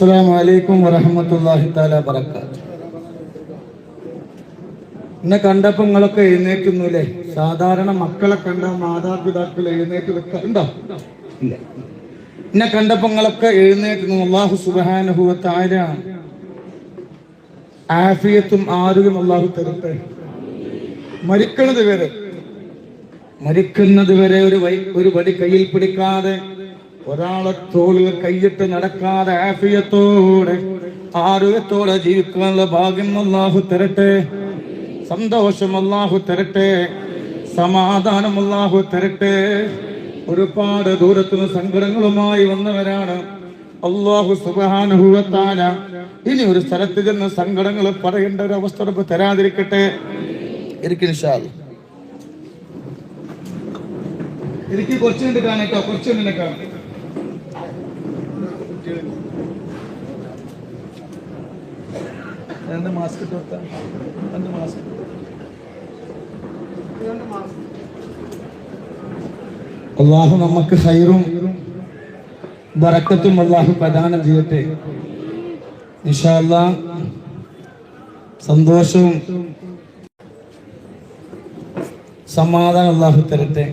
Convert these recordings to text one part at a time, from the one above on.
അസ്സലാമു അലൈക്കും വറഹ്മത്തുള്ളാഹി തആല ബറകാത്ത് എന്നെ കണ്ടപ്പോ നിങ്ങളൊക്കെ എഴുന്നേക്കുന്നുല്ലേ സാധാരണ മക്കളെ കണ്ട മാതാപിതാക്കൾ എഴുന്നേറ്റ് വെക്കണ്ടോ ഇല്ല. എന്നെ കണ്ടപ്പോ നിങ്ങളൊക്കെ എഴുന്നേറ്റുന്നു. അള്ളാഹു തആല ആഫിയത്തും ആരോഗ്യം അള്ളാഹു തരട്ടെ. മരിക്കുന്നത് വരെ മരിക്കുന്നത് വരെ ഒരു വൈ ഒരു വടി കയ്യിൽ പിടിക്കാതെ ഒരാളെ തോളിൽ കൈയിട്ട് നടക്കാതെ ആഫിയത്തോടെ ആരോഗ്യത്തോടെ ജീവിക്കാനുള്ള ഭാഗ്യം അള്ളാഹു തരട്ടെ സന്തോഷം അള്ളാഹു തരട്ടെ സമാധാനം അള്ളാഹു തരട്ടെ. ഒരുപാട് ദൂരത്തുനിന്ന് സങ്കടങ്ങളുമായി വന്നവരാണ് അള്ളാഹു സുബാനുഭവത്താന ഇനി ഒരു സ്ഥലത്ത് ചെന്ന് സങ്കടങ്ങൾ പറയേണ്ട ഒരു അവസ്ഥ തരാതിരിക്കട്ടെ. ഇരിക്കും എനിക്ക് കുറച്ച് കാണിക്കാം കാണേട്ടോ കാണിക്കാം കാണാം. മാസ്ക് മാസ്ക് അള്ളാഹു നമുക്ക് ഹൈറും ബറക്കത്തും അള്ളാഹു പ്രദാനം ചെയ്യട്ടെ. ഇൻഷാ അല്ലാ സന്തോഷവും സമാധാനം അള്ളാഹു തരട്ടെ.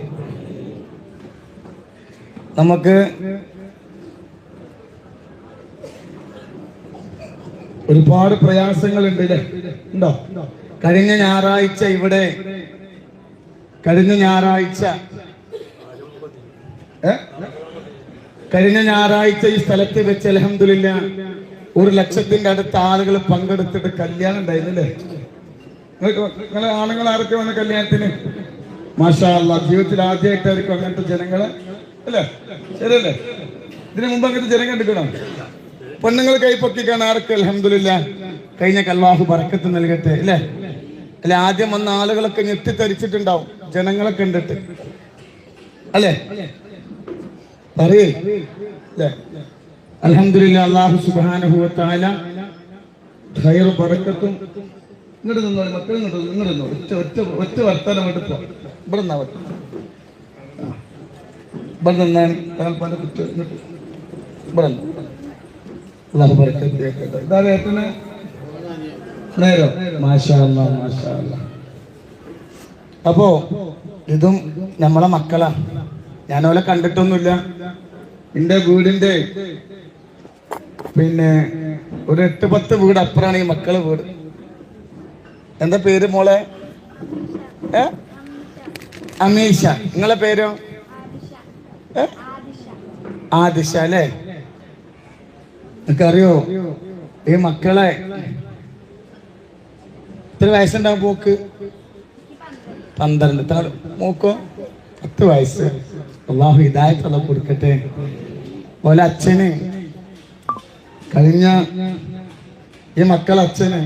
നമുക്ക് ഒരുപാട് പ്രയാസങ്ങളുണ്ട് ഇല്ലേ ഉണ്ടോ? കഴിഞ്ഞ ഞായറാഴ്ച ഇവിടെ. കഴിഞ്ഞ ഞായറാഴ്ച? കഴിഞ്ഞ ഞായറാഴ്ച ഈ സ്ഥലത്ത് വെച്ച് അലഹമില്ല ഒരു ലക്ഷത്തിന്റെ അടുത്ത ആളുകൾ പങ്കെടുത്തിട്ട് കല്യാണം ഉണ്ടായിരുന്നില്ലേ? നിങ്ങളെ ആണുങ്ങൾ ആരൊക്കെ വന്ന കല്യാണത്തിന്? മാഷാ ജീവിതത്തിൽ ആദ്യമായിട്ടായിരിക്കും അങ്ങനത്തെ ജനങ്ങളെ. അല്ലേ? ശരിയല്ലേ? ഇതിനു മുമ്പ് അങ്ങനത്തെ ജനം കണ്ടിക്കണം പെണ്ണുങ്ങൾ കൈപ്പൊക്കിക്കാണ് ആർക്ക്? അലഹമില്ല കഴിഞ്ഞ കൽവാഹു പറക്കത്ത് നൽകട്ടെ അല്ലേ? അല്ലെ ആദ്യം വന്ന ആളുകളൊക്കെ ഞെട്ടിത്തരിച്ചിട്ടുണ്ടാവും ജനങ്ങളെ കണ്ടിട്ട് അല്ലേ? പറയേ. അല്ലേ? അലഹമില്ല അള്ളാഹു സുബാനുഭവത്തായ ഖൈറും പറക്കത്തും ഇങ്ങോട്ട് നിന്നോ മക്കൾ ഇങ്ങോട്ട് ഇങ്ങോട്ട് നിന്നോ. ഒറ്റ ഒറ്റ ഒറ്റ വർത്തമാനം എടുത്തോ ഇവിടെ നിന്നാ ഇവിടെ നിന്നാണ്. പല കുറ്റം ഇങ്ങോട്ട്. ഇവിടെ നിന്നോ. അള്ളാഹു ബറക്കത്ത് ചെയ്യട്ടെ. ഇതാ ഏട്ടന് നേരോ മാഷാ അല്ലാ, മാഷാ അല്ലാ. അപ്പോ ഇതും നമ്മളെ മക്കളാ. ഞാൻ ഓലെ കണ്ടിട്ടൊന്നുമില്ല. എന്റെ വീടിന്റെ പിന്നെ ഒരു എട്ട് പത്ത് വീട് അപ്പുറമാണ് ഈ മക്കളെ വീട്. എന്താ പേര് മോളെ? ഏ? അമീഷ. നിങ്ങളെ പേരോ? ഏ? ആദിഷ അല്ലേ? നിനക്കറിയോ? ഈ മക്കളെ ഇത്ര വയസ്സുണ്ടാവും പോക്ക്. പന്ത്രണ്ട് ഇത്ര മൂക്കോ? പത്ത് വയസ്സ്. അള്ളാഹു ഇതായിട്ടുള്ള കൊടുക്കട്ടെ. ഓലെ അച്ഛന് കഴിഞ്ഞ ഈ മക്കൾ അച്ഛന്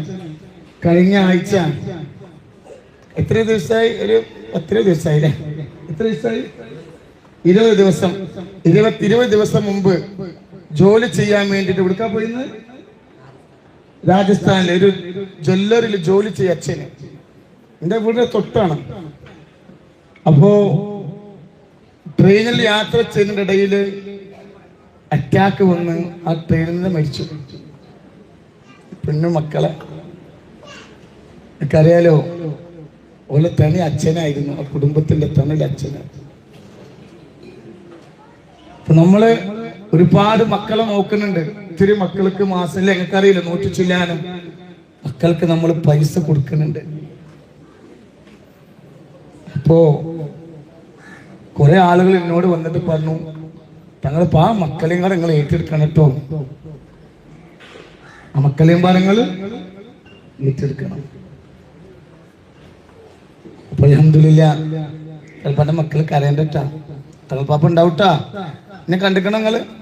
കഴിഞ്ഞ ആഴ്ച എത്ര ദിവസമായി ഒരു എത്ര ദിവസമായി അല്ലേ എത്ര ദിവസമായി ഇരുപത് ദിവസം. ഇരുപത്തി ഇരുപത് ദിവസം മുമ്പ് ജോലി ചെയ്യാൻ വേണ്ടിട്ട് എവിടുക്കാ പോയിന്ന്? രാജസ്ഥാനിലെ ഒരു ജ്വല്ലറിൽ ജോലി ചെയ്യ അച്ഛന്. എന്റെ വീടിന്റെ തൊട്ടാണ്. അപ്പോ ട്രെയിനിൽ യാത്ര ചെയ്യുന്നതിനിടയിൽ അറ്റാക്ക് വന്ന് ആ ട്രെയിനിൽ നിന്ന് മരിച്ചു. പെണ്ണു മക്കളെ. എനിക്കറിയാലോ ഓലെ തനി അച്ഛനായിരുന്നു. ആ കുടുംബത്തിന്റെ തണൽ അച്ഛനായിരുന്നു നമ്മൾ ഒരുപാട് മക്കളെ നോക്കുന്നുണ്ട്. ഇത്തിരി മക്കൾക്ക് മാസം ഞങ്ങൾക്കറിയില്ല നോട്ട് ചൊല്ലാനും മക്കൾക്ക് നമ്മൾ പൈസ കൊടുക്കുന്നുണ്ട്. അപ്പോ കുറെ ആളുകൾ എന്നോട് വന്നിട്ട് പറഞ്ഞു തങ്ങൾ ആ മക്കളെയും കൂടെ നിങ്ങൾ ഏറ്റെടുക്കണം കേട്ടോ. ആ മക്കളെയും പാടങ്ങൾ ഏറ്റെടുക്കണം. അപ്പൊ അലഹമില്ല ചിലപ്പോ മക്കൾ കരയണ്ടട്ടാ. തങ്ങൾ പാപ്പ ഉണ്ടാവട്ടാ. എന്നെ കണ്ടിക്കണം നിങ്ങൾ?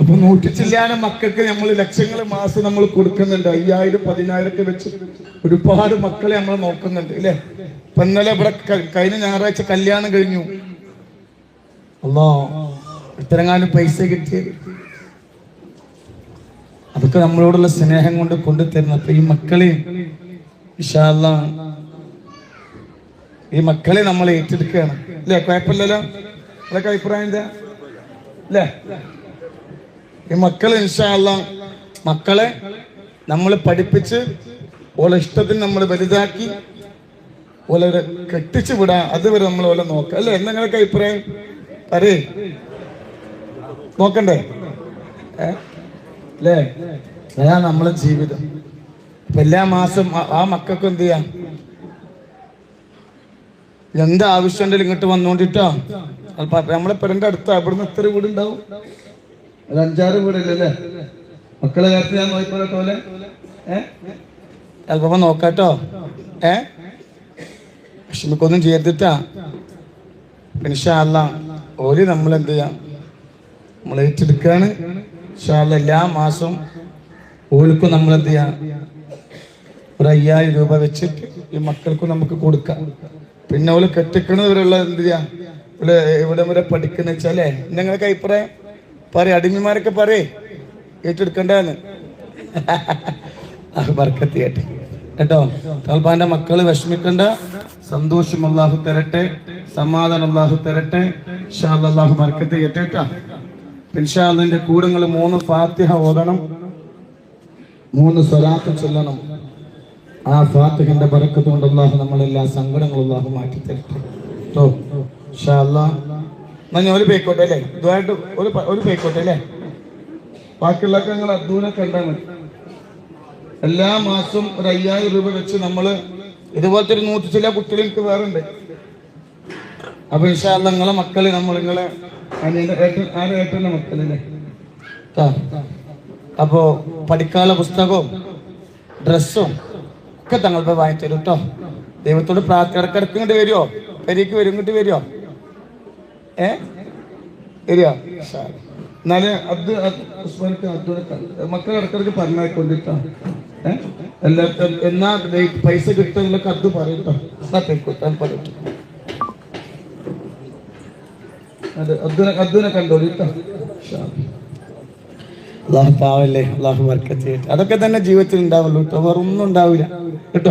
അപ്പൊ നോട്ടിച്ചില്ലാതെ മക്കൾക്ക് നമ്മൾ ലക്ഷങ്ങൾ മാസം നമ്മൾ കൊടുക്കുന്നുണ്ട്. അയ്യായിരം പതിനായിരത്തി വെച്ച് ഒരുപാട് മക്കളെ നമ്മൾ നോക്കുന്നുണ്ട് അല്ലേ ഇപ്പൊ ഇന്നലെ ഇവിടെ കഴിഞ്ഞ ഞായറാഴ്ച കല്യാണം കഴിഞ്ഞു. അല്ലോ ഇത്തരങ്ങാനും പൈസ കിട്ടിയത്. അതൊക്കെ നമ്മളോടുള്ള സ്നേഹം കൊണ്ട് കൊണ്ടുതരുന്ന അപ്പൊ ഈ മക്കളെ വിശാല ഈ മക്കളെ നമ്മൾ ഏറ്റെടുക്കുകയാണ്. അല്ലേ കുഴപ്പമില്ലല്ലോ? അതൊക്കെ അഭിപ്രായം എന്താ? അല്ലേ ഈ മക്കളെ ഇൻഷാല്ല മക്കളെ നമ്മൾ പഠിപ്പിച്ച് ഓളെ ഇഷ്ടത്തിന് നമ്മൾ വലുതാക്കി ഓലെ കെട്ടിച്ചു വിടാ അതുവരെ നമ്മൾ ഓലെ നോക്കുക അല്ലേ? എന്തെങ്കിലൊക്കെ അഭിപ്രായം? പറയേ. നോക്കണ്ടേ? അല്ലേ അതാ നമ്മളെ ജീവിതം. അപ്പൊ എല്ലാ മാസം ആ- മക്കൾക്ക് എന്ത് ചെയ്യാം? എന്താവശ്യം ഉണ്ടെങ്കിലും ഇങ്ങോട്ട് വന്നോണ്ടിട്ടോ? നമ്മളെ പെരന്റെ അടുത്ത് അവിടുന്ന് എത്ര വീടുണ്ടാവും? ഒരു അഞ്ചാറ് വീടല്ലേ? മക്കളെ കാര്യത്തിൽ ഞാൻ നോക്കിപ്പോലെ പോലെ ഏഹ് ചിലപ്പോ നോക്കാട്ടോ. ഏ? വിഷമിക്കൊന്നും ചെയ്തിട്ടാ പിന്നെ ഓര് നമ്മൾ എന്ത് ചെയ്യാം? നമ്മൾ ഏറ്റെടുക്കാണ്. ഇൻഷാല്ല എല്ലാ മാസവും ഓർക്കും നമ്മൾ എന്ത് ചെയ്യാം? ഒരു അയ്യായിരം രൂപ വെച്ചിട്ട് ഈ മക്കൾക്കും നമുക്ക് കൊടുക്കാം. പിന്നെ ഓൽ കെട്ടിക്കണവരുള്ള എന്ത് ചെയ്യാം? ഇവിടെ ഇവിടെ വരെ പഠിക്കുന്ന വെച്ചാലേ നിങ്ങൾക്ക് അഭിപ്രായം? പറയും അടിമമാരൊക്കെ പറയേ. ഏറ്റെടുക്കണ്ടെന്ന്. ബർക്കത്ത് കേട്ടെ. കേട്ടോ? തൽബാന്റെ മക്കൾ വിഷമിക്കണ്ട. സന്തോഷം അള്ളാഹു തരട്ടെ. സമാധാനം അള്ളാഹു തരട്ടെ. ഷാഹു ബർക്കത്ത് കേട്ടേട്ടാ പിൻഷാദിന്റെ കൂടങ്ങൾ മൂന്ന് ഫാത്തിഹ ഓതണം. മൂന്ന് സ്വലാത്ത് ചൊല്ലണം. ആ ഫാത്തിഹിന്റെ ബർക്കത്ത് കൊണ്ട് അള്ളാഹു നമ്മളെല്ലാ സങ്കടങ്ങളും അള്ളാഹു മാറ്റി തരട്ടെ എന്നാ ഞാൻ ഒരു പേക്കോട്ടെ അല്ലേ? ഇതുമായിട്ട് ഒരു ഒരു പേക്കോട്ടെ അല്ലേ? ബാക്കിയുള്ളൊക്കെ ഞങ്ങൾ കണ്ടാൽ മതി. എല്ലാ മാസവും ഒരു അയ്യായിരം രൂപ വെച്ച് നമ്മൾ ഇതുപോലത്തെ ഒരു നൂറ്റി ചില കുട്ടികൾക്ക് വേറെ ഉണ്ട് അപ്പൊ ഇൻഷാല്ല നിങ്ങളെ മക്കൾ നമ്മൾ നിങ്ങളെ ഏട്ടന്റെ മക്കളല്ലേ. അപ്പോ പഠിക്കാനുള്ള പുസ്തകവും ഡ്രസ്സും ഒക്കെ തങ്ങൾക്ക് വാങ്ങിത്തരും കേട്ടോ ദൈവത്തോട് പ്രാർത്ഥന. ഇടക്കിടക്ക് ഇങ്ങോട്ട് വരുമോ പെരീക്ക് വരും ഇങ്ങോട്ട് വരുമോ എന്നാൽ അത് ഉസ്മാനിക്ക് അധ്വാനത്താണ് മക്കളെ ഇടക്കിടക്ക് പറഞ്ഞായിക്കൊണ്ടിട്ടാ. ഏ? എന്നാ പൈസ കിട്ടുന്നതിലൊക്കെ അത് പറയട്ടോ. ചെയ്യട്ടെ. അതൊക്കെ തന്നെ ജീവിതത്തിൽ ഉണ്ടാവുള്ളൂ കേട്ടോ. വേറെ ഒന്നും ഉണ്ടാവില്ല. കേട്ടോ.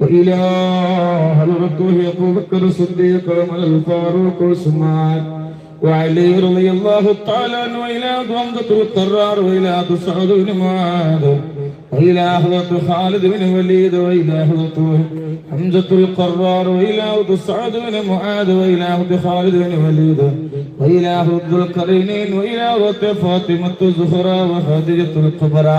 وإلى حضرته أبو بكر الصديق وعمر الفاروق عثمان. وعلي رضي الله تعالى عنه وإلى حمزة القرار وإلى سعد بن معاذ وإلى حضرة خالد بن وليد وإلى حضرة حمزة القرار وإلى سعد بن معاذ وإلى حضرة خالد بن وليد وإلى حضرة القرينين وإلى حضرة فاطمة الزهراء وخديجة الكبرى.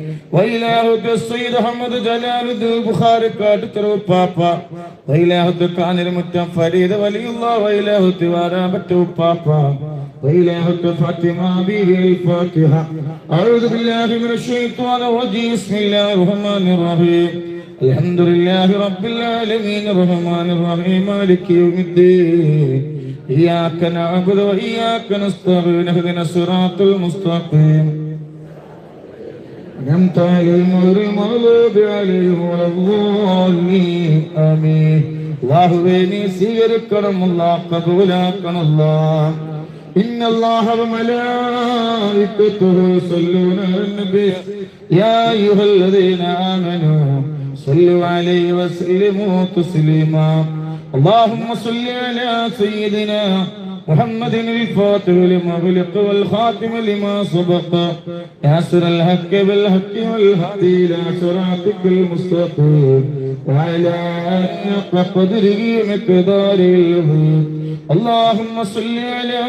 وإلهك السيد أحمد جلال الدين البخاري كاتب بابا وإلهك كان المتم فريد ولي الله وإلهك ورابة بابا وإلهك فاطمة به الفاتحة أعوذ بالله من الشيطان الرجيم بسم الله الرحمن الرحيم الحمد لله رب العالمين الرحمن الرحيم مالك يوم الدين إياك نعبد وإياك نستعين اهدنا الصراط المستقيم أنعمت عليهم غير المغضوب عليهم ولا الضالين آمين അള്ളാഹുവേ നീ സ്വീകരിക്കണം അല്ലാഹ് കബൂലാക്കണം അല്ലാഹ് إن الله وملائكته يصلون على النبي يا أيها الذين آمنوا صلوا عليه وسلموا تسليما اللهم صل على سيدنا محمد الفاتح لما خلق والخاتم لما سبق. ياسر الحق بالحق والهدي إلى صراطك المستقيم. وعلى آله قدره العظيم اللهم صل على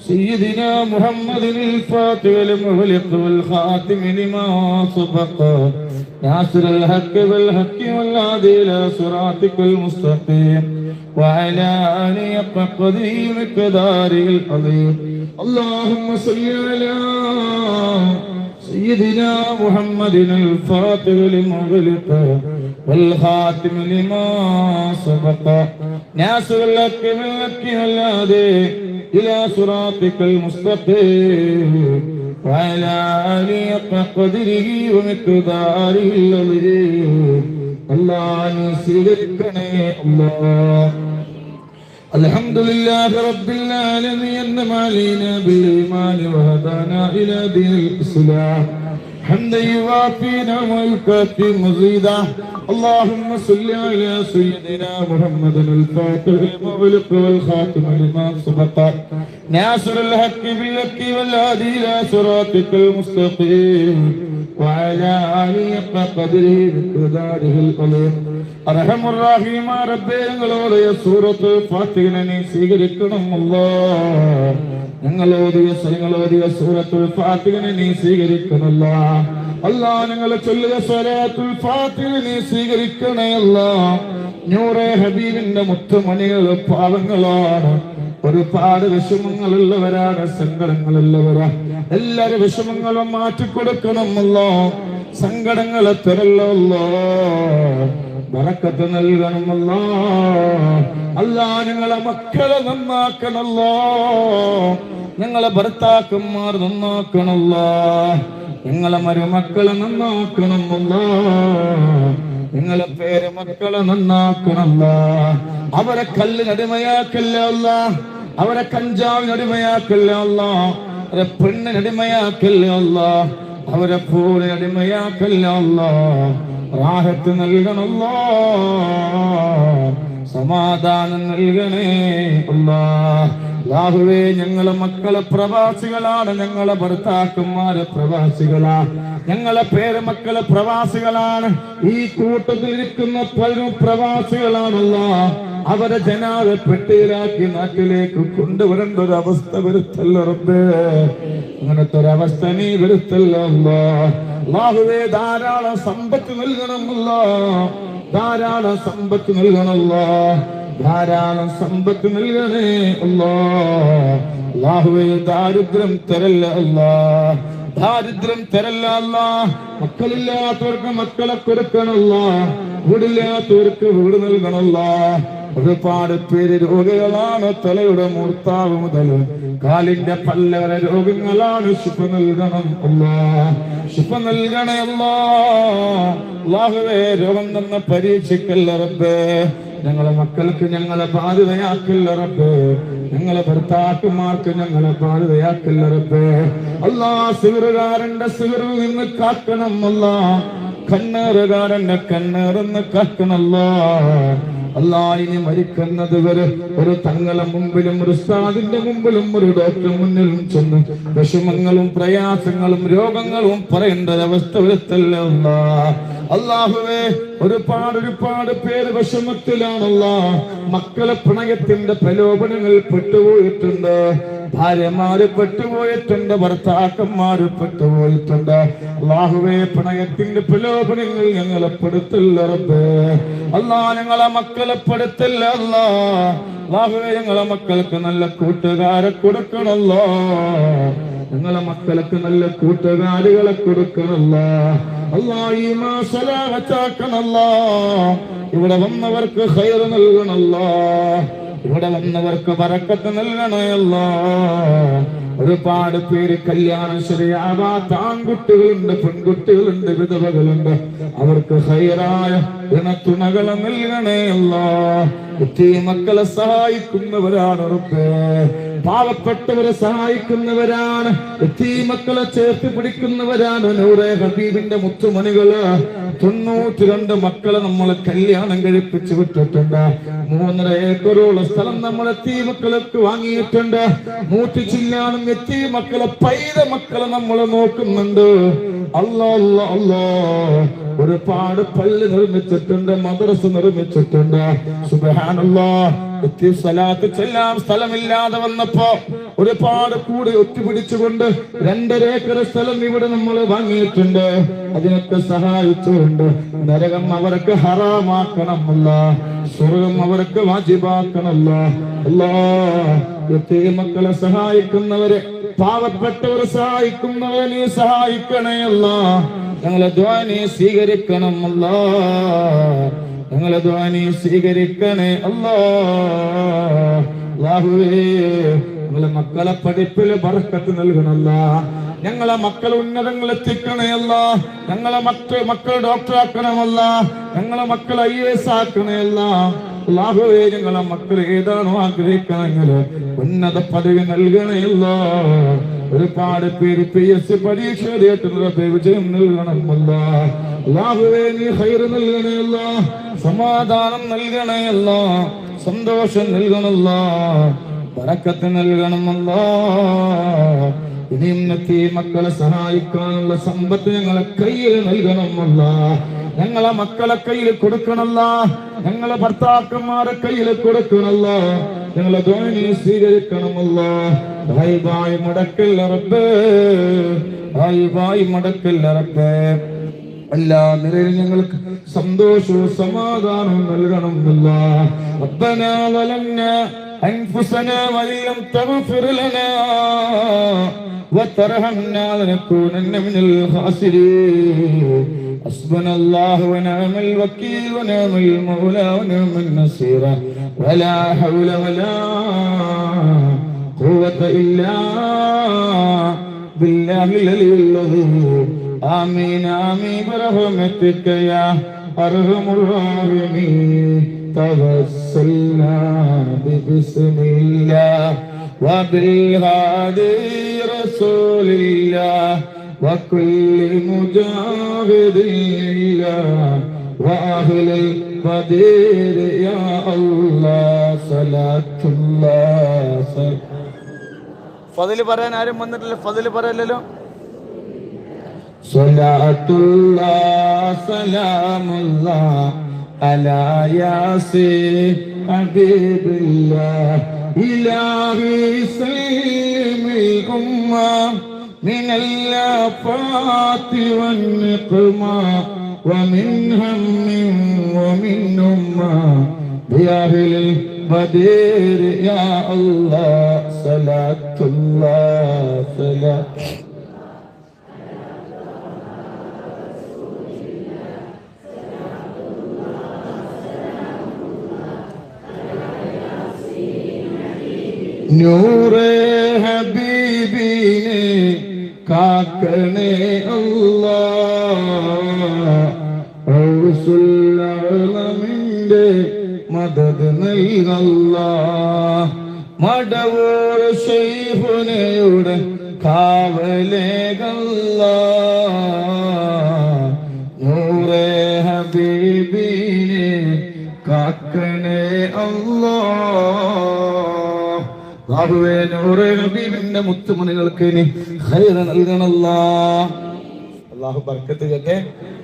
سيدنا محمد الفاتح المغلق والخاتم لما سبق. ناصر الحق بالحق والهادي الى صراطك المستقيم وعلى آله حق قدره ومقداره العظيم اللهم صل على سيدنا محمد الفاتح لمغلق والخاتم لما سبق ناصر الحق بالحق والهادي إلى صراطك المستقيم وعلى آله حق قدره ومقداره العظيم الله نسيركني الله الحمد لله رب العالمين أنعم علينا بالإيمان وهدانا إلى دين الإسلام حمدا يوافي نعم ويكافي مزيدا اللهم صل على سيدنا محمد الفاتح المغلق والخاتم لما سبق ناصر الحق بالحق والهادي إلى صراطك المستقيم وعلى آله حق قدره بقداره القليل അർഹം റഹീമ റബ്ബേ ഞങ്ങളോട് സൂറത്ത് ഫാത്തിഹിനെ നീ സ്വീകരിക്കണം അല്ലാ ഞങ്ങളോദിയ ഞങ്ങളോദിയ സൂറത്തുൽ ഫാത്തിഹിനെ നീ സ്വീകരിക്കണല്ല അല്ലാ ഞങ്ങളെ ചൊല്ലുക സ്വലാത്തുൽ ഫാത്തിഹിനെ നീ സ്വീകരിക്കണേ അല്ലാ. നൂറെ ഹബീബിന്റെ മുത്തുമണികൾ പാവങ്ങളാണ്. ഒരുപാട് വിഷമങ്ങളുള്ളവരാണ് സങ്കടങ്ങളുള്ളവരാ. എല്ലാരും വിഷമങ്ങളും മാറ്റിക്കൊടുക്കണമല്ലോ സങ്കടങ്ങളെ തരല്ലോ വറക്കത്ത് നൽകണമല്ലോ അല്ലാ. ഞങ്ങളെ മക്കളെ നന്നാക്കണല്ലോ ഞങ്ങളെ ഭർത്താക്കന്മാർ നന്നാക്കണല്ലോ ഞങ്ങളെ മരുമക്കളെ നന്നാക്കണമല്ലോ നിങ്ങളെ പേര് മക്കളെ നന്നാക്കണമല്ല അവരെ കല്ലിനടിമയാക്കല്ല അല്ല? അവരെ കഞ്ചാവിനടിമയാക്കല്ല അല്ല? അവരെ പെണ്ണിനടിമയാക്കല്ല അല്ല? അവരെ പൂരിനടിമയാക്കല്ല അല്ല? റാഹത്ത് നൽകണല്ലോ സമാധാനം നൽകണേ അല്ലാ. ലാഹുവേ ഞങ്ങളെ മക്കളെ പ്രവാസികളാണ്. ഞങ്ങളെ ഭർത്താക്കന്മാരെ പ്രവാസികളാണ്. ഞങ്ങളെ പേര് മക്കളെ പ്രവാസികളാണ്. ഈ കൂട്ടത്തിൽ ഇരിക്കുന്ന പലരും പ്രവാസികളാണല്ല. അവരെ ജനാതെ പെട്ടിയിലാക്കി നാട്ടിലേക്ക് കൊണ്ടുവരേണ്ട ഒരു അവസ്ഥ വരുത്തല്ലേ അങ്ങനത്തെ ഒരു അവസ്ഥ നീ വരുത്തല്ലോ അല്ലാഹുവേ ധാരാളം സമ്പത്ത് നൽകണമല്ലോ. ധാരാളം സമ്പത്ത് നൽകണമല്ലോ. ധാരാളം സമ്പത്ത് നൽകണേ അല്ലാ അല്ലാഹുവേ ദാരിദ്ര്യം തരല്ല അല്ലാ. ദാരിദ്ര്യം തരല്ല അല്ലാ. മക്കളില്ലാത്തവർക്ക് മക്കളെ കൊടുക്കണല്ല വീടില്ലാത്തവർക്ക് വീട് നൽകണല്ല ഒരുപാട് പേര് രോഗികളാണ് തലയുടെ മൂർത്താവ് മുതൽ. കാലിന്റെ പല്ല വരെ രോഗങ്ങളാണ് ശുഭ നൽകണം. ശുഭ നൽകണേ അല്ലാഹുവേ രോഗം തന്ന പരീക്ഷിക്കല്ല റബ്ബേ. ഞങ്ങളെ മക്കൾക്ക് ഞങ്ങളെ ബാധ്യതയാക്കില്ല റബ്ബേ. ഞങ്ങളെ ഭർത്താക്കന്മാർക്ക് ഞങ്ങളെ ബാധ്യതയാക്കില്ല റബ്ബേ. അല്ലാ സിവറുകാരന്റെ സിവറിൽ നിന്ന് കാക്കണം അല്ല കണ്ണേറുകാരന്റെ കണ്ണേറെന്ന് കാക്കണല്ലോ ഇനി മരിക്കുന്നത് വരെ ഒരു തങ്ങളെ മുമ്പിലും ഒരു സ്ഥാദിന്റെ മുമ്പിലും ഒരു ഡോക്ടർ മുന്നിലും ചെന്ന് വിഷമങ്ങളും പ്രയാസങ്ങളും രോഗങ്ങളും പറയേണ്ട ഒരവസ്ഥ വരുത്തല്ല അള്ളാഹുവേ ഒരുപാട് ഒരുപാട് പേര് വിഷമത്തിലാണല്ല. മക്കളെ പ്രണയത്തിന്റെ പ്രലോഭനങ്ങൾ പെട്ടുപോയിട്ടുണ്ട്. ഭാര്യമാര് പെട്ടുപോയിട്ടുണ്ട് ഭർത്താക്കന്മാര് പെട്ടുപോയിട്ടുണ്ട് ലാഹുവേ പ്രണയത്തിന്റെ പ്രലോഭനങ്ങൾ ഞങ്ങളെ പെടുത്തില്ല റബ്ബേ. അല്ലാ ഞങ്ങളെ മക്കളെ പെടുത്തില്ല അല്ലാ ലാഹുവേ ഞങ്ങളെ മക്കൾക്ക് നല്ല കൂട്ടുകാരെ കൊടുക്കണല്ലോ ഞങ്ങളെ മക്കൾക്ക് നല്ല കൂട്ടുകാരികളെ കൊടുക്കണല്ല അല്ലാ ഈ ഇവിടെ വന്നവർക്ക് ഹൈർ നൽകണല്ല ഇവിടെ വന്നവർക്ക് വറക്കത്ത് നൽകണമല്ലോ ഒരുപാട് പേര് കല്യാണം ശരിയാവാത്ത ആൺകുട്ടികളുണ്ട് പെൺകുട്ടികളുണ്ട് വിധവകളുണ്ട്. അവർക്ക് ഹൈറായ ഇണത്തുണകളെ നൽകണയല്ല കുട്ടി മക്കളെ സഹായിക്കുന്നവരാണ് ഉറപ്പ് പാവപ്പെട്ടവരെ സഹായിക്കുന്നവരാണ്. മക്കളെ ചേർത്ത് പിടിക്കുന്നവരാണ് നൂറെ ഹബീബിന്റെ മുത്തുമണികൾ. തൊണ്ണൂറ്റി രണ്ട് മക്കളെ നമ്മൾ കല്യാണം കഴിപ്പിച്ച് വിട്ടിട്ടുണ്ട്. മൂന്നര ഏക്കറോളം സ്ഥലം നമ്മൾ എത്തി മക്കൾക്ക് വാങ്ങിയിട്ടുണ്ട്. നൂറ്റി ചില്ലാനും എത്തി മക്കളെ പൈത മക്കളെ നമ്മൾ നോക്കുന്നുണ്ട്. അല്ലോ അല്ലാ അല്ലാ. ഒരുപാട് പള്ളി നിർമ്മിച്ചിട്ടുണ്ട് മദ്രസ നിർമ്മിച്ചിട്ടുണ്ട്. സുബഹാനല്ലോ. എത്തി സ്ഥലത്ത് ചെല്ലാൻ സ്ഥലമില്ലാതെ വന്നപ്പോ ഒരുപാട് കൂടി ഒത്തുപിടിച്ചുകൊണ്ട് രണ്ടര ഏക്കർ സ്ഥലം ഇവിടെ നമ്മൾ വാങ്ങിയിട്ടുണ്ട്. അതിനൊക്കെ സഹായിച്ചുകൊണ്ട് നരകം അവർക്ക് ഹറാമാക്കണമല്ല സ്വർഗം അവർക്ക് വാജിബാക്കണമല്ല. അല്ലാ പ്രത്യേക മക്കളെ സഹായിക്കുന്നവരെ പാവപ്പെട്ടവരെ സഹായിക്കുന്നവരെ നീ സഹായിക്കണേ അല്ല. ഞങ്ങളെ ദ്വാനി സ്വീകരിക്കണം അല്ല ഞങ്ങളെ ദ്വാനി സ്വീകരിക്കണേ അല്ലാ. അല്ലാഹുവേ ഞങ്ങളെ മക്കളെ പഠിപ്പിൽ ബർക്കത്ത് നൽകണല്ല ഞങ്ങളെ മക്കൾ ഉന്നതങ്ങൾ എത്തിക്കണയല്ല ഞങ്ങളെ മക്കൾ മക്കൾ ഡോക്ടർ ആക്കണമല്ല ഞങ്ങളെ മക്കൾ ഐ എസ് ആക്കണയല്ല അല്ലാഹുവേ ഞങ്ങളെ മക്കൾ ഏതാണോ ആഗ്രഹിക്കണമെങ്കിൽ ഉന്നത പദവി നൽകണയല്ല ഒരുപാട് പേര് പി എസ് സി പരീക്ഷ വിജയം നൽകണമല്ല അല്ലാഹുവേ നീ ഹൈർ നൽകണയല്ല സമാധാനം നൽകണയല്ല സന്തോഷം നൽകണമല്ല പറക്കത്ത് നൽകണമല്ല ഇനിയും എത്തി മക്കളെ സഹായിക്കാനുള്ള സമ്പത്ത് ഞങ്ങളെ കയ്യിൽ നൽകണമല്ല ഞങ്ങളെ മക്കളെ കയ്യിൽ കൊടുക്കണല്ല ഞങ്ങളെ ഭർത്താക്കന്മാരെ കയ്യിൽ കൊടുക്കണല്ല ഞങ്ങളെ ധോനി സ്വീകരിക്കണമല്ല ഭായി ഭായി മുടക്കില്ല റബ്ബേ ഭായി ഭായി എല്ലാ നിലയിലും ഞങ്ങൾക്ക് സന്തോഷവും സമാധാനവും നൽകണമെന്നില്ല ربنا ظلمنا أنفسنا وإن لم تغفر لنا وترحمنا لنكونن من الخاسرين حسبنا الله ونعم الوكيل ونعم المولى ونعم النصير ولا حول ولا قوة إلا بالله العلي العظيم آمين آمين برحمتك يا أرحم الراحمين توسلنا ببسم الله وبالهادي رسول الله وكل مجاهد لله وأهل القدير يا الله صلاة الله صلاة ഫതില് പറയാൻ ആരും വന്നിട്ടില്ല ഫതില് പറയല്ലോ صلاة الله سلام الله على ياسين حبيب الله إلهي سلم الأمة من الآفات والنقمة ومن هم ومن أمة بأهل البدير يا الله صلاة الله صلاة നൂറേ ഹബീബിനെ കാക്കണേ അള്ളാഹുസുല്ലമിന്റെ മദത് നൽകല്ല മടവൂർ ശൈഫുനയുടെ കാവലേകല്ല ബാബുവേ നൂറേ ഹബീബിന്റെ മുത്തുമണികൾക്ക് ഇനി ഹൈറ നൽകണല്ലാ. അള്ളാഹു ബർക്കത്ത് കേട്ടെ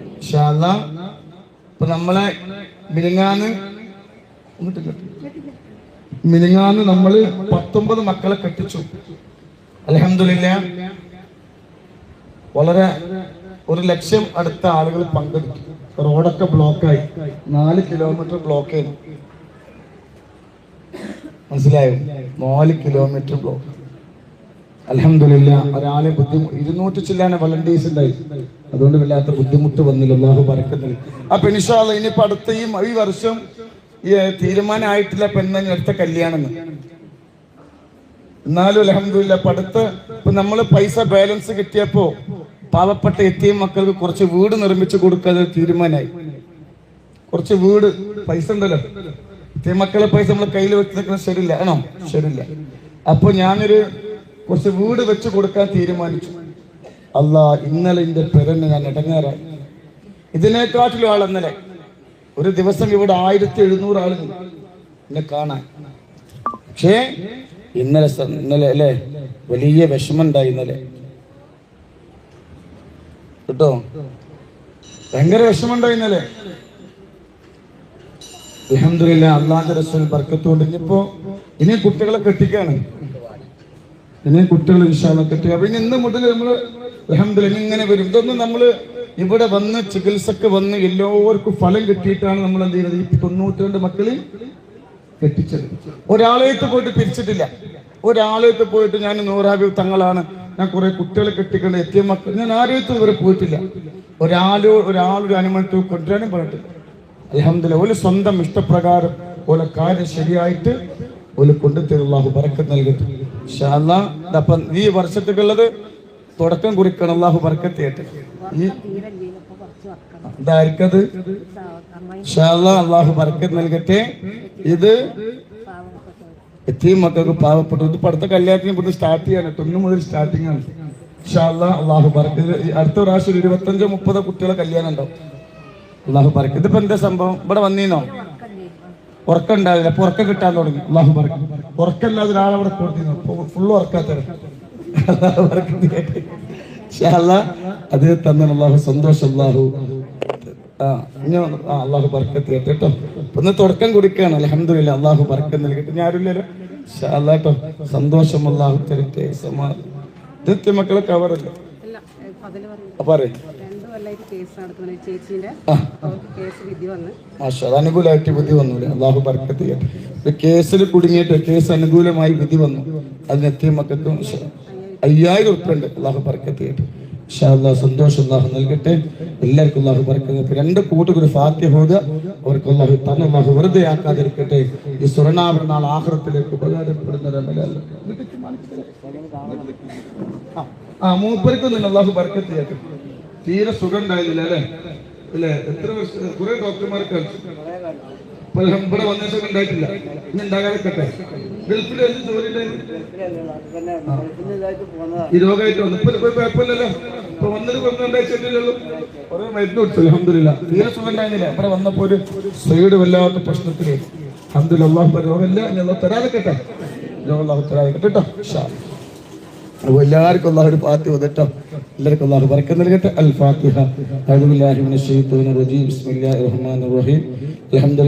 ഇൻഷാ അല്ലാ. ഇപ്പൊ നമ്മളെ മിനിങ്ങാന്ന്. മിനിങ്ങാന്ന് നമ്മൾ പത്തൊമ്പത് മക്കളെ കെട്ടിച്ചു. അലഹമില്ല വളരെ ഒരു ലക്ഷം അടുത്ത ആളുകൾ പങ്കെടുത്തു. റോഡൊക്കെ ബ്ലോക്കായി. നാല് കിലോമീറ്റർ ബ്ലോക്ക് ചെയ്തു മനസ്സിലായോ? നാല് കിലോമീറ്റർ ബ്ലോക്ക് അലഹമില്ല ഒരാളെ ബുദ്ധിമുട്ട് ഇരുന്നൂറ്റി ചില്ലാന വളണ്ടിയേഴ്സ് ഉണ്ടായി. അതുകൊണ്ട് വല്ലാത്ത ബുദ്ധിമുട്ട് വന്നില്ല. അള്ളാഹു പറക്കുന്നില്ല അപ്പൊ ഇനിഷാൾ ഇനിയിപ്പോ അടുത്ത ഈ ഈ വർഷം തീരുമാനമായിട്ടില്ല പെണ്ണ അടുത്ത കല്യാണം എന്നാലും അലഹമില്ല അടുത്ത ഇപ്പൊ നമ്മൾ പൈസ ബാലൻസ് കിട്ടിയപ്പോ പാവപ്പെട്ട എത്തിയ മക്കൾക്ക് കുറച്ച് വീട് നിർമ്മിച്ചു കൊടുക്കാതെ തീരുമാനമായി. കുറച്ച് വീട് പൈസ ഉണ്ടല്ലോ. മക്കളെ പൈസ നമ്മളെ കയ്യിൽ വെച്ച് നിൽക്കുന്നത് ശരിയില്ല. ആണോ? ശരിയില്ല. അപ്പൊ ഞാനൊരു കുറച്ച് വീട് വെച്ച് കൊടുക്കാൻ തീരുമാനിച്ചു. അല്ല ഇന്നലെ എന്റെ പെരന് ഞാൻ ഇടങ്ങാറായി. ഇതിനെക്കാട്ടിലും ആൾ ഇന്നലെ. ഒരു ദിവസം ഇവിടെ ആയിരത്തി എഴുന്നൂറ് ആളുകൾ എന്നെ കാണാൻ. പക്ഷേ ഇന്നലെ ഇന്നലെ അല്ലേ? വലിയ വിഷമുണ്ടായി ഇന്നലെ. കേട്ടോ? ഭയങ്കര വിഷമുണ്ടായി ഇന്നലെ. അലഹമില്ല അള്ളാന്റെ റസൂൽ ബർക്കത്തോണ്ട്. ഇനിയിപ്പോ ഇനി കുട്ടികളെ കെട്ടിക്കാണ്. ഇനി കുട്ടികൾ വിശാല കെട്ടി അപ്പൊ ഇനി ഇന്ന് മുതൽ നമ്മൾ അലഹമില്ല ഇങ്ങനെ വരും. ഇതൊന്നും നമ്മൾ ഇവിടെ വന്ന് ചികിത്സക്ക് വന്ന് എല്ലാവർക്കും ഫലം കിട്ടിയിട്ടാണ് നമ്മൾ എന്ത് ചെയ്യുന്നത്? ഈ തൊണ്ണൂറ്റി രണ്ട് മക്കളിൽ കെട്ടിച്ചത്. ഒരാളേക്ക് പോയിട്ട് പിരിച്ചിട്ടില്ല. ഒരാളേക്ക് പോയിട്ട് ഞാൻ നൂറാബി തങ്ങളാണ്. ഞാൻ കുറെ കുട്ടികളെ കെട്ടിക്കൊണ്ട് എത്തിയ മക്കൾ. ഞാൻ ആരോഗ്യത്തിൽ ഇവരെ പോയിട്ടില്ല. ഒരാളോ ഒരാളൊരു അനുമതി കൊണ്ടുവരാനും പറഞ്ഞിട്ടില്ല അലഹമില്ല ഒരു സ്വന്തം ഇഷ്ടപ്രകാരം ഓല കാര്യം ശരിയായിട്ട് ഒരു കൊണ്ടുത്തരുള്ളാഹു ബറക്കത്ത് നൽകട്ടെ. ഇൻഷാ അപ്പം ഈ വർഷത്തേക്കുള്ളത് തുടക്കം കുറിക്കണം. അള്ളാഹു ബറക്കത്ത് ചെയ്യട്ടെ ഈ. അള്ളാഹു ബറക്കത്ത് നൽകട്ടെ. ഇത് എത്തിയും മക്കൾക്ക് പാവപ്പെട്ടു. ഇത് പഠിത്ത കല്യാണത്തിന് ഇവിടുന്ന് സ്റ്റാർട്ട് ചെയ്യാൻ തൊണ്ണു മുതൽ സ്റ്റാർട്ടിംഗ് ആണ്. ഇൻഷാ അല്ലാ. അള്ളാഹു ബറക്കത്ത് അടുത്ത പ്രാവശ്യം ഇരുപത്തഞ്ചോ മുപ്പതോ കുട്ടികളെ കല്യാണം ഉണ്ടാവും. അള്ളാഹു ബറക്കത്ത് ഇതിപ്പോ എന്താ സംഭവം? ഇവിടെ വന്നീന്നോ? ഉറക്കം ഉണ്ടാവില്ല അപ്പൊ ഉറക്കം കിട്ടാൻ തുടങ്ങി. അള്ളാഹു പറക്കും ഉറക്കമില്ലാതെ ഒരാളവിടെ കൊടുത്തിരുന്നു ഫുള്ള് ഉറക്കാത്തവർ അത് തന്നെ അള്ളാഹു സന്തോഷം. അള്ളാഹു അള്ളാഹു ബർക്കത്ത് കേട്ടോ കേട്ടോ. ഇപ്പൊ ഒന്ന് തുടക്കം കൊടുക്കുകയാണ് അലഹമില്ല അള്ളാഹു ബർക്കം നൽകട്ടെ ഞാനില്ലല്ലോ അല്ല കേട്ടോ. സന്തോഷം അള്ളാഹു തരട്ടെ. സമാധാനം ഇതെത്തിയ മക്കളെ കവറല്ലേ അല്ല? കേസ് കേസ് വിധി വന്ന്. മാഷാ അനുകൂലമായിട്ട് വിധി വന്നു അള്ളാഹു ബർക്കത്ത് ചെയ്യട്ടെ കേസിൽ കുടുങ്ങിയിട്ട് കേസ് അനുകൂലമായി വിധി വന്നു. അതിനെത്തിയ മക്കൾക്കും ഇൻഷാ അയ്യായിരം ഉറുപ്പ ഉണ്ട്. അള്ളാഹു ബർക്കത്ത് ചെയ്യട്ടെ. ഇൻഷാ അല്ലാഹ് സന്തോഷം അള്ളാഹു നൽകട്ടെ. എല്ലാവർക്കും അള്ളാഹു ബർക്കത്ത് രണ്ട് കൂട്ടുകൊരു ഫാത്യ ഹോദ അവർക്ക് അള്ളാഹു തന്നെ അള്ളാഹു വെറുതെ ആക്കാതിരിക്കട്ടെ. ഈ സ്വർണാഭരണ നാൾ ആഹ്റത്തിലേക്ക് ഉപകാരപ്പെടുന്ന ആ മൂപ്പർക്കൊന്നും അള്ളാഹു ചെയ്യട്ടെ. തീരെ സുഖം ഉണ്ടായിരുന്നില്ല അല്ലെ? അല്ലെ എത്ര വർഷം കുറെ ഡോക്ടർമാർ കളിച്ചു. ഇപ്പൊ ഇവിടെ വന്ന സുഖം ഉണ്ടായിട്ടില്ല. ഇനി ഉണ്ടാകാതിരിക്കട്ടെ. ഗൾഫിൽ എന്ത് ജോലി ഈ രോഗമായിട്ട് വന്നു. ഇപ്പൊ കുഴപ്പമില്ലല്ലോ. ഇപ്പൊ വന്നൊരു കൊന്നുണ്ടായിട്ടില്ലല്ലോ കുറെ മരുന്ന് കൊടുത്തു അലഹമില്ല തീരെ സുഖം ഉണ്ടായിരുന്നില്ല ഇവിടെ വന്നപ്പോ ഒരു സൈഡ് വല്ലാത്ത പ്രശ്നത്തിലേക്ക് അഹമ്മദില്ല അള്ളാഹു രോഗമില്ല. ഇനി അള്ളാഹു തരാതിക്കട്ടെ രോഗം അള്ളാഹു തരാതിക്കട്ടെ കേട്ടോ. അപ്പോൾ എല്ലാവർക്കും അള്ളാഹു ഒരു ഫാത്തിഹ ഓതട്ടോ എല്ലാവർക്കും അള്ളാഹു പറക്കം നൽകട്ടെ. അൽ ഫാത്തിഹ അഊദു ബില്ലാഹി റജീം. ബിസ്മില്ലാഹിർ റഹ്മാനിർ റഹീം. അൽഹംദുലില്ലാഹി